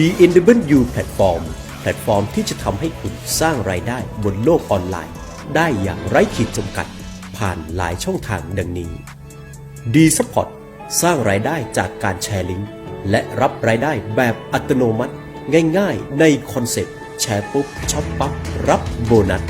DNW Platform แพลตฟอร์มที่จะทำให้คุณสร้างรายได้บนโลกออนไลน์ ได้อย่างไร้ขีดจำกัด ผ่านหลายช่องทางดังนี้ D Support สร้างรายได้จากการแชร์ลิงก์และรับรายได้แบบอัตโนมัติ ง่ายๆ ในคอนเซ็ปต์แชร์ปุ๊บช็อปปั๊บรับโบนัส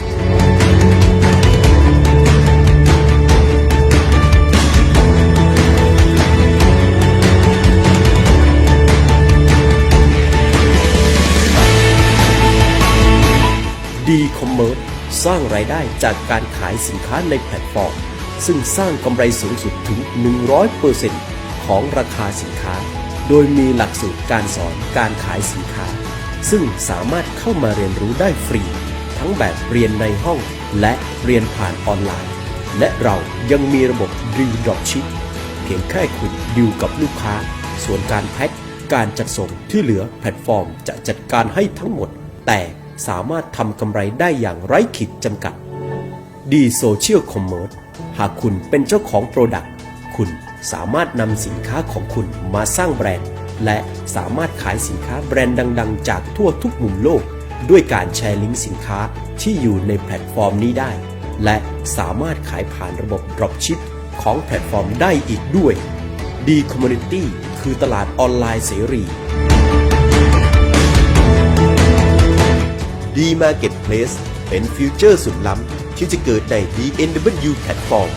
ดีคอมเมอร์สร้างรายได้จากการขายสินค้าในแพลตฟอร์ม ซึ่งสร้างกำไรสูงสุดถึง 100%ของราคาสินค้า โดยมีหลักสูตรการสอนการขายสินค้า ซึ่งสามารถเข้ามาเรียนรู้ได้ฟรี ทั้งแบบเรียนในห้องและเรียนผ่านออนไลน์ และเรายังมีระบบดีดรอปชิปเพียงแค่คุณดิวกับลูกค้า ส่วนการแพ็คการจัดส่งที่เหลือแพลตฟอร์มจะจัดการให้ทั้งหมด แต่ สามารถทำกำไรได้อย่างไร้ขีดจำกัด ดีโซเชียลคอมเมอร์หากคุณเป็นเจ้าของโปรดักต์คุณสามารถนำสินค้าของคุณมาสร้างแบรนด์ และสามารถขายสินค้าแบรนด์ดัง ๆ จากทั่วทุกมุมโลก ด้วยการแชร์ลิงก์สินค้าที่อยู่ในแพลตฟอร์มนี้ได้ และสามารถขายผ่านระบบ Dropship ของแพลตฟอร์มได้อีกด้วย D Community คือตลาดออนไลน์เสรี D Marketplace เป็นฟิวเจอร์สุดล้ำที่จะเกิดใน DNW Platform